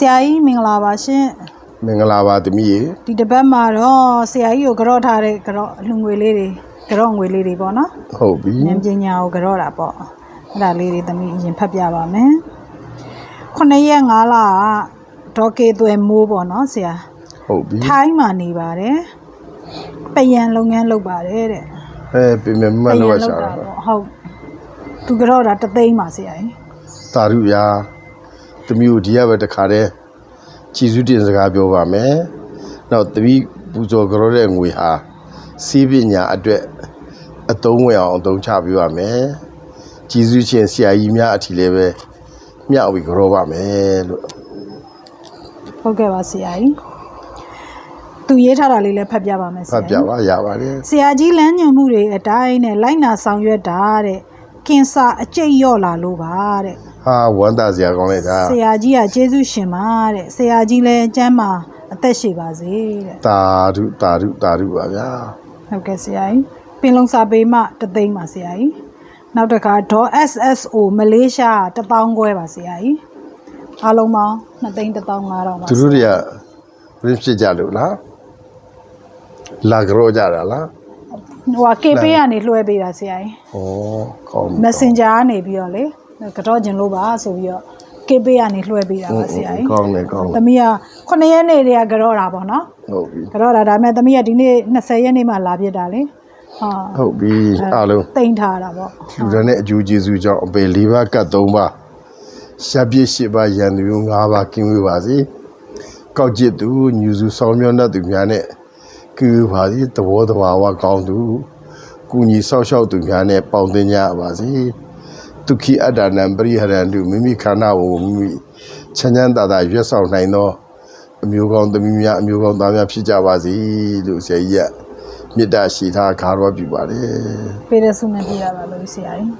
ဆရာကြီးမင်္ဂလာပါရှင်မင်္ဂလာပါသမီးရေဒီတစ်ပတ်မှာတော့ဆရာကြီးကိုကြော့ထားတဲ့ကြော့လူငွေလေးတွေကြော့ငွေလေးတွေပေါ့နော်ဟုတ်ပြီဉာဏ်ပညာကိုကြော့တာပေါ့အဲ့ဒါလေးတွေသမီးအရင်ဖတ်ပြပါမယ်ခုနှစ်ရက်၅လကဒေါ်ကေသွဲမိုးပေါ့နော်ဆရာဟုတ်ပြီထိုင်းမှာနေပါတယ်ပယံလုပ်ငန်းလုပ်ပါတယ်တဲ့အဲပြင်မမတ်လို့ရှာတာပေါ့ဟုတ်သူကြော့တာတသိန်းပါဆရာကြီးသာရုရာ သမီးကိုဒီရပဲတခါတည်းချီစုတင်စကားပြောပါမယ်နောက်သမီးပူဇော်ကြောတဲ့ငွေဟာစီးပညာအတွက်အသုံးဝင်အောင်အသုံးချပေးပါမယ်ချီစုချင်းဆရာကြီးများအထီလည်းပဲမျှဝေကြောပါမယ်လို့ဟုတ်ကဲ့ပါဆရာကြီးသူရေးထားတာလေးလည်းဖတ်ပြပါမယ်ဆဖရာတ်ပြကြီးပါရပါတယ်ဆရာကြီးလမ်းညွှန်မှုတွေအတိုင်းနဲ့လိုက်နာဆောင်ရွက်တာတဲ့ ကင်ဆာအကျိတ်လျော့လာလို့ပါတဲ့ဟာဝမ်းသာစရာကောင်းလိုက်တာဆရာကြီးကကျေးဇူးရှင်ပါတဲ့ဆရာကြီးလည်းကျမ်းမာအသက်ရှည်ပါစေတဲ့တာရုတာရုတာရုပါဗျာဟုတ်ကဲ့ဆရာကြီးပင်လုံစာပေမှတသိန်းပါဆရာကြီးနောက်တစ်ခါဒေါ် SSO မလေးရှားတပေါင်းခွဲပါဆရာကြီးအားလုံးပေါင်း2သိန်း1500ပါသူတို့တွေကရင်းဖြစ်ကြလို့လားလာကြောကြတာလား ဟိုက KP ကနေလွှဲပေးတာဆရာကြီးဩကောင်းပြီ Messenger ကနေပြီးတော့လေကတော့ကျင်လို့ပါဆိုပြီးတော့ KP ကနေလွှဲပေးတာပါဆရာကြီးကောင်းတယ်ကောင်းတယ်သမီးက9ရက်နေ့တည်းကကြောတာပေါ့နော်ဟုတ်ပြီကြောတာဒါပေမဲ့သမီးကဒီနေ့20ရက်နေ့မှလာပြစ်တာလေဟာဟုတ်ပြီအားလုံးတိန်ထားတာပေါ့လူတန်းနဲ့အကျိုးကျေးဇူးကြောင့်အပေ၄ပါးကတ်၃ပါးရှပ်ပြည့်၈ပါးရန်သူ၅ပါးကင်းဝေးပါစေကောက်ကျစ်သူညူစုဆောင်မြောင်းတတ်သူများနဲ့ ကင်းဝေးပါစေသဘောတဘာဝကောင်းသူကုညီဆောက်ရှောက်သူများနဲ့ပေါင်းသင်းကြပါစေဒုက္ခိအတ္တနံပရိဟရန္တုမိမိခန္ဓာကိုမိမိချမ်းချမ်းသာသာရွတ်ဆောင်နိုင်သောအမျိုးကောင်းသမီးများအမျိုးကောင်းသားများဖြစ်ကြပါစေလို့ဆရာကြီးကမေတ္တာရှိထားခါတော်ပြပါတယ်ပေးတဲ့ဆုနဲ့ပြရပါလို့ဆရာကြီး